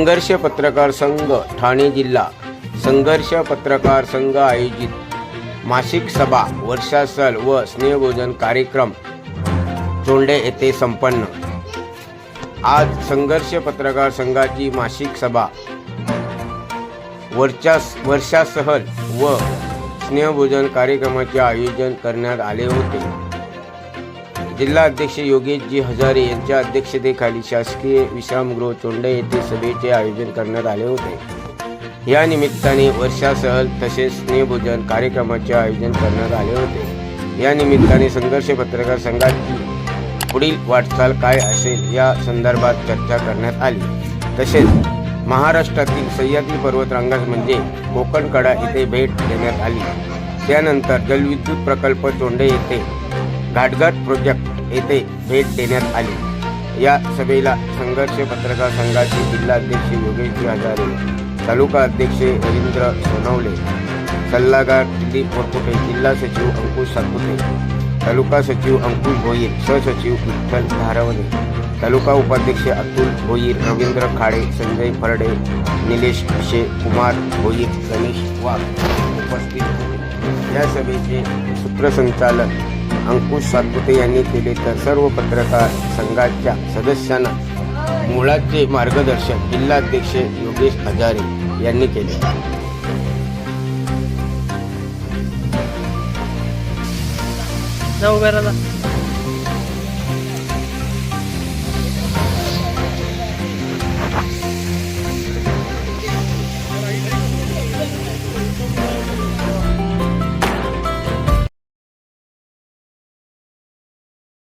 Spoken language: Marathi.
संघर्ष पत्रकार संघ ठाणे जिल्हा. संघर्ष पत्रकार संघ आयोजित. मासिक सभा वर्षासल व स्नेहभोजन कार्यक्रम. चोंडे येथे संपन्न. आज संघर्ष पत्रकार संघाची मासिक सभा. वर्षा वर्षासहल व स्नेहभोजन कार्यक्रमाचे आयोजन करण्यात आले होते. जिल्हा अध्यक्ष योगेशजी हजारे यांच्या अध्यक्षतेखाली शासकीय विश्रामगृह चोंडे येथे सभेचे आयोजन करण्यात आले होते. या निमित्ताने वर्षा सहल तसेच स्नेहभोजन कार्यक्रमाचे आयोजन करण्यात आले होते. या निमित्ताने संघर्ष पत्रकार संघाची पुढील वाटचाल काय असेल या संदर्भात चर्चा करण्यात आली. तसेच महाराष्ट्रातील सह्याद्री पर्वतरांगास म्हणजे कोकणकडा येथे भेट देण्यात आली. त्यानंतर जलविद्युत प्रकल्प चोंडे येथे घाटघाट प्रोजेक्ट येथे भेट देण्यात आली. या सभेला संघर्ष पत्रकार संघाचे जिल्हाध्यक्ष योगेश हजारे तालुका अध्यक्ष रवींद्र सोनवले सल्लागार दिलीप वरकुटे जिल्हा सचिव अंकुश सातपुते तालुका सचिव अंकुश भोईर सहसचिव विठ्ठल धारवणे तालुका उपाध्यक्ष अतुल भोईर रवींद्र खाडे संजय फरडे निलेश भिशे कुमार भोईर गणेश वाघ उपस्थित या सभेचे सूत्रसंचालक अंकुश सातपुते यांनी केले तर सर्व पत्रकार संघाच्या सदस्यांना मुळाचे मार्गदर्शन जिल्हाध्यक्ष योगेश हजारे यांनी केले. जाऊ घराला.